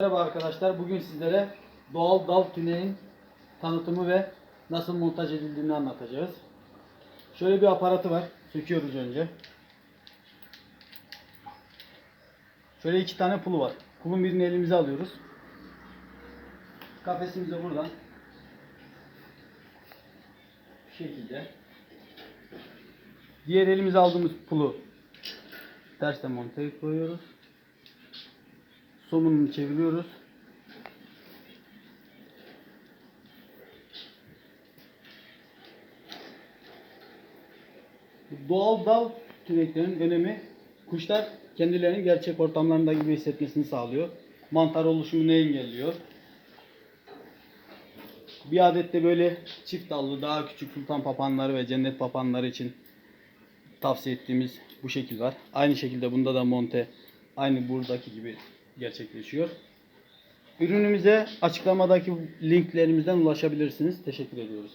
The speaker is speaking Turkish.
Merhaba arkadaşlar. Bugün sizlere doğal dal tüneyin tanıtımı ve nasıl montaj edildiğini anlatacağız. Şöyle bir aparatı var. Söküyoruz önce. Şöyle iki tane pulu var. Pulun birini elimize alıyoruz. Kafesimize buradan bu şekilde diğer elimize aldığımız pulu tersten monte koyuyoruz. Somununu çeviriyoruz. Doğal dal tüneklerinin önemi kuşlar kendilerini gerçek ortamlarında gibi hissetmesini sağlıyor. Mantar oluşumunu engelliyor. Bir adet de böyle çift dallı daha küçük sultan papanları ve cennet papanları için tavsiye ettiğimiz bu şekil var. Aynı şekilde bunda da monte aynı buradaki gibi gerçekleşiyor. Ürünümüze açıklamadaki linklerimizden ulaşabilirsiniz. Teşekkür ediyoruz.